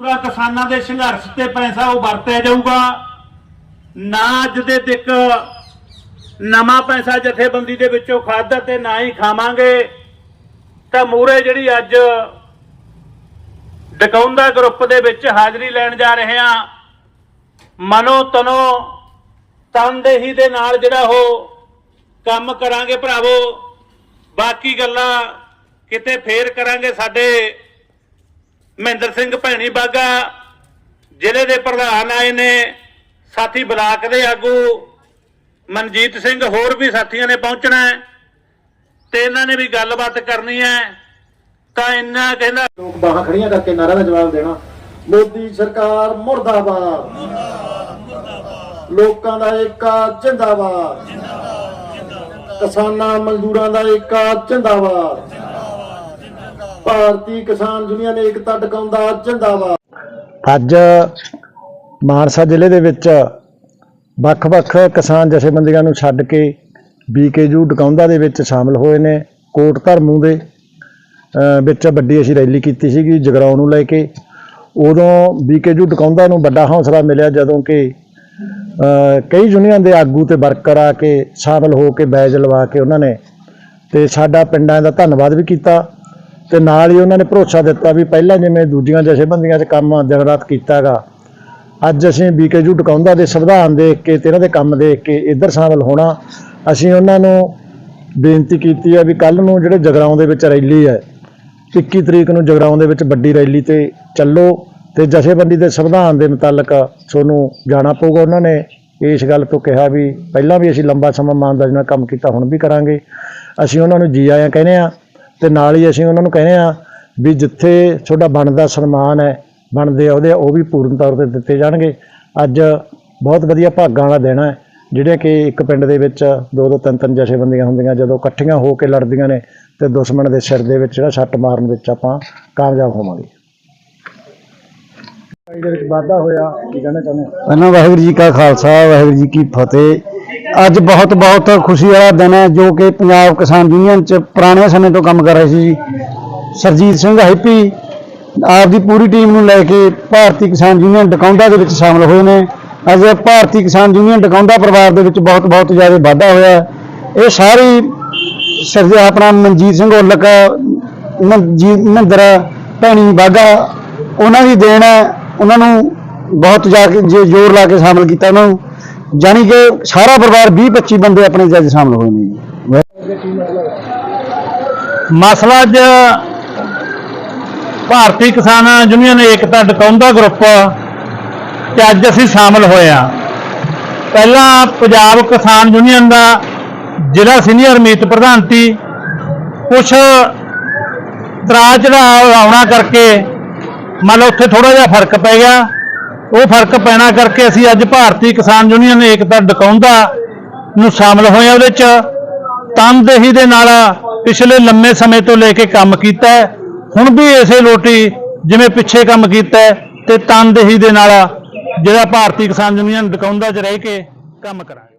ਪੂਰਾ ਕਿਸਾਨਾਂ ਦੇ ਸੰਘਰਸ਼ ਤੇ ਪੈਸਾ ਉਹ ਵਰਤਿਆ ਜਾਊਗਾ। ਨਾ ਅੱਜ ਦੇ ਤੱਕ ਨਵਾਂ ਪੈਸਾ ਜਥੇਬੰਦੀ ਦੇ ਵਿੱਚੋਂ ਖਾਦਾ ਤੇ ਨਾ ਹੀ ਖਾਵਾਂਗੇ। ਤਾਂ ਮੂਰੇ ਜਿਹੜੀ ਅੱਜ ਡਕਾਉਂਦਾ ਗਰੁੱਪ ਦੇ ਵਿੱਚ ਹਾਜ਼ਰੀ ਲੈਣ ਜਾ ਰਹੇ ਆ ਮਨੋ ਤਨੋ ਤਨਦੇਹੀ ਦੇ ਨਾਲ ਜਿਹੜਾ ਉਹ ਕੰਮ ਕਰਾਂਗੇ ਭਰਾਵੋ। ਬਾਕੀ ਗੱਲਾਂ ਕਿਤੇ ਫੇਰ ਕਰਾਂਗੇ ਸਾਡੇ ਮਹਿੰਦਰ ਸਿੰਘ ਭੈਣੀ ਬਾਗਾ ਜ਼ਿਲ੍ਹੇ ਦੇ ਪ੍ਰਧਾਨ ਆਏ ਨੇ, ਸਾਥੀ ਬਲਾਕ ਦੇ ਆਗੂ ਮਨਜੀਤ ਸਿੰਘ ਹੋਰ ਵੀ ਸਾਥੀਆਂ ਨੇ ਪਹੁੰਚਣਾ ਹੈ ਤੇ ਇਹਨਾਂ ਨੇ ਵੀ ਗੱਲਬਾਤ ਕਰਨੀ ਹੈ। ਤਾਂ ਇੰਨਾ ਕਹਿੰਦਾ ਲੋਕ ਬਾਹਾਂ ਖੜੀਆਂ ਕਰਕੇ ਨਾਰਾ ਦਾ ਜਵਾਬ ਦੇਣਾ। ਮੋਦੀ ਸਰਕਾਰ ਮੁਰਦਾਬਾਦ। ਲੋਕਾਂ ਦਾ ਏਕਾ ਜਿੰਦਾਬਾਦ। ਕਿਸਾਨਾਂ ਮਜ਼ਦੂਰਾਂ ਦਾ ਏਕਾ ਜਿੰਦਾਬਾਦ। ਭਾਰਤੀ ਕਿਸਾਨ ਯੂਨੀਅਨ ਏਕਤਾ ਟਿਕਾਉਂਦਾ ਜਿੰਦਾਬਾਦ। ਅੱਜ ਮਾਨਸਾ ਜ਼ਿਲ੍ਹੇ ਦੇ ਵਿੱਚ ਵੱਖ-ਵੱਖ ਕਿਸਾਨ ਜਥੇਬੰਦੀਆਂ ਨੂੰ ਛੱਡ ਕੇ ਬੀਕੇਯੂ ਡਕਾਉਂਦਾ ਦੇ ਵਿੱਚ ਸ਼ਾਮਲ ਹੋਏ ਨੇ। ਕੋਟ ਧਰਮੂ ਦੇ ਵਿੱਚ ਵੱਡੀ ਅਸੀਂ ਰੈਲੀ ਕੀਤੀ ਸੀਗੀ ਜਗਰਾਉਂ ਨੂੰ ਲੈ ਕੇ। ਉਦੋਂ ਬੀਕੇਯੂ ਡਕਾਉਂਦਾ ਨੂੰ ਵੱਡਾ ਹੌਸਲਾ ਮਿਲਿਆ ਜਦੋਂ ਕਿ ਕਈ ਯੂਨੀਅਨ ਦੇ ਆਗੂ ਤੇ ਵਰਕਰ ਆ ਕੇ ਸ਼ਾਮਲ ਹੋ ਕੇ ਬੈਜ ਲਵਾ ਕੇ ਉਹਨਾਂ ਨੇ ਤੇ ਸਾਡਾ ਪਿੰਡਾਂ ਦਾ ਧੰਨਵਾਦ ਵੀ ਕੀਤਾ। ਤੇ ਨਾਲ ਹੀ ਉਹਨਾਂ ਨੇ ਭਰੋਸਾ ਦਿੱਤਾ ਵੀ ਪਹਿਲਾਂ ਜਿਵੇਂ ਦੂਜੀਆਂ ਜਥੇਬੰਦੀਆਂ 'ਚ ਕੰਮ ਦਿਨ ਰਾਤ ਕੀਤਾਗਾ, ਅੱਜ ਅਸੀਂ ਬੀਕੇਯੂ ਟਿਕਾਉਂਦਾ ਦੇ ਸੰਵਿਧਾਨ ਦੇਖ ਕੇ ਤੇ ਇਹਨਾਂ ਦੇ ਕੰਮ ਦੇਖ ਕੇ ਇੱਧਰ ਸ਼ਾਮਲ ਹੋਣਾ, ਅਸੀਂ ਉਹਨਾਂ ਨੂੰ ਬੇਨਤੀ ਕੀਤੀ ਹੈ ਵੀ ਕੱਲ ਨੂੰ ਜਿਹੜੇ ਜਗਰਾਉਂ ਦੇ ਵਿੱਚ ਰੈਲੀ ਹੈ 21 ਤਰੀਕ ਨੂੰ ਜਗਰਾਉਂ ਦੇ ਵਿੱਚ ਵੱਡੀ ਰੈਲੀ ਤੇ ਚੱਲੋ ਤੇ ਜਥੇਬੰਦੀ ਦੇ ਸੰਵਿਧਾਨ ਦੇ ਮੁਤਲਕ ਤੁਹਾਨੂੰ ਜਾਣਾ ਪਊਗਾ ਉਹਨਾਂ ਨੇ, ਇਸ ਗੱਲ ਤੋਂ ਕਿਹਾ ਵੀ ਪਹਿਲਾਂ ਵੀ ਅਸੀਂ ਲੰਬਾ ਸਮਾਂ ਇਮਾਨਦਾਰੀ ਨਾਲ ਕੰਮ ਕੀਤਾ ਹੁਣ ਵੀ ਕਰਾਂਗੇ, ਅਸੀਂ ਉਹਨਾਂ ਨੂੰ ਜੀ ਆਇਆਂ ਕਹਿੰਦੇ ਆ ਤੇ ਨਾਲ ਹੀ ਅਸੀਂ ਉਹਨਾਂ ਨੂੰ ਕਹਿੰਦੇ ਆ ਵੀ ਜਿੱਥੇ ਤੁਹਾਡਾ ਬਣਦਾ ਸਨਮਾਨ ਹੈ ਬਣਦੇ ਅਹੁਦੇ ਆ ਉਹ ਵੀ ਪੂਰਨ ਤੌਰ ਤੇ ਦਿੱਤੇ ਜਾਣਗੇ। ਅੱਜ ਬਹੁਤ ਵਧੀਆ ਭਾਗਾਂ ਵਾਲਾ ਦਿਨ ਹੈ ਜਿਹੜੇ ਕਿ ਇੱਕ ਪਿੰਡ ਦੇ ਵਿੱਚ ਦੋ ਦੋ ਤਿੰਨ ਤਿੰਨ ਜਥੇਬੰਦੀਆਂ ਹੁੰਦੀਆਂ ਜਦੋਂ ਇਕੱਠੀਆਂ ਹੋ ਕੇ ਲੜਦੀਆਂ ਨੇ ਤੇ ਦੁਸ਼ਮਣ ਦੇ ਸਿਰ ਦੇ ਵਿੱਚ ਜਿਹੜਾ ਸੱਟ ਮਾਰਨ ਵਿੱਚ ਆਪਾਂ ਕਾਮਯਾਬ ਹੋਵਾਂਗੇ। ਇਹਦੇ ਵਿੱਚ ਵਾਧਾ ਹੋਇਆ ਕੀ ਕਹਿਣਾ ਚਾਹੁੰਦੇ ਹੋ? ਪਹਿਲਾਂ ਵਾਹਿਗੁਰੂ ਜੀ ਕਾ ਖਾਲਸਾ ਵਾਹਿਗੁਰੂ ਜੀ ਕੀ ਫਤਿਹ। ਅੱਜ ਬਹੁਤ ਬਹੁਤ ਖੁਸ਼ੀ ਵਾਲਾ ਦਿਨ ਹੈ ਜੋ ਕਿ ਪੰਜਾਬ ਕਿਸਾਨ ਯੂਨੀਅਨ ਚ ਪੁਰਾਣੇ ਸਮੇਂ ਤੋਂ ਕੰਮ ਕਰ ਰਹੇ ਸੀ ਜੀ। ਸਰਜੀਤ ਸਿੰਘ ਹੈਪੀ ਆਪ ਦੀ ਪੂਰੀ ਟੀਮ ਨੂੰ ਲੈ ਕੇ ਭਾਰਤੀ ਕਿਸਾਨ ਯੂਨੀਅਨ ਡਕੌਂਡਾ ਦੇ ਵਿੱਚ ਸ਼ਾਮਲ ਹੋਏ ਨੇ। ਅੱਜ ਭਾਰਤੀ ਕਿਸਾਨ ਯੂਨੀਅਨ ਡਕਾਉਂਦਾ ਪਰਿਵਾਰ ਦੇ ਵਿੱਚ ਬਹੁਤ ਬਹੁਤ ਜ਼ਿਆਦਾ ਵਾਧਾ ਹੋਇਆ ਹੈ। ਇਹ ਸਾਰੀ ਸਰਜੇ ਆਪਣਾ ਮਨਜੀਤ ਸਿੰਘ ਔਲਕ, ਮਨਜੀਤ ਮਹਿੰਦਰ, ਭੈਣੀ ਬਾਗਾ, ਉਹਨਾਂ ਦੀ ਦੇਣ ਹੈ। ਉਹਨਾਂ ਨੂੰ ਬਹੁਤ ਜਾ ਕੇ ਜੇ ਜ਼ੋਰ ਲਾ ਕੇ ਸ਼ਾਮਲ ਕੀਤਾ ਉਹਨਾਂ ਨੂੰ। ਜਾਣੀ ਕਿ ਸਾਰਾ ਪਰਿਵਾਰ 20 25 ਬੰਦੇ ਆਪਣੇ ਜੱਜ ਸ਼ਾਮਲ ਹੋਏ ਨੇ ਜੀ। ਮਸਲਾ ਅੱਜ ਭਾਰਤੀ ਕਿਸਾਨ ਯੂਨੀਅਨ ਏਕਤਾ ਡਕਾਉਂਦਾ ਗਰੁੱਪ ਤੇ ਅੱਜ ਅਸੀਂ ਸ਼ਾਮਲ ਹੋਏ ਆ ਪਹਿਲਾਂ ਪੰਜਾਬ ਕਿਸਾਨ ਯੂਨੀਅਨ ਦਾ ਜ਼ਿਲ੍ਹਾ ਸੀਨੀਅਰ ਮੀਤ ਪ੍ਰਧਾਨ ਸੀ। ਕੁਛ ਤਰਾ ਚੜਾਅ ਆਉਣਾ ਕਰਕੇ ਮੰਨ ਉੱਥੇ ਥੋੜਾ ਜਿਹਾ ਫ਼ਰਕ ਪੈ ਗਿਆ। ਉਹ ਫ਼ਰਕ ਪੈਣਾ ਕਰਕੇ ਅਸੀਂ ਅੱਜ ਭਾਰਤੀ ਕਿਸਾਨ ਯੂਨੀਅਨ ਏਕਤਾ ਡਕਾਉਂਦਾ ਨੂੰ ਸ਼ਾਮਲ ਹੋਏ ਆ ਉਹਦੇ ਚ। ਤਨਦੇਹੀ ਦੇ ਨਾਲ ਪਿਛਲੇ ਲੰਮੇ ਸਮੇਂ ਤੋਂ ਲੈ ਕੇ ਕੰਮ ਕੀਤਾ ਹੁਣ ਵੀ ਇਸੇ ਰੋਟੀ ਜਿਵੇਂ ਪਿੱਛੇ ਕੰਮ ਕੀਤਾ ਹੈ ਤੇ ਤਨਦੇਹੀ ਦੇ ਨਾਲ ਜਿਹੜਾ ਭਾਰਤੀ ਕਿਸਾਨ ਯੂਨੀਅਨ ਡਕਾਉਂਦਾ ਚ ਰਹਿ ਕੇ ਕੰਮ ਕਰਾਂਗੇ।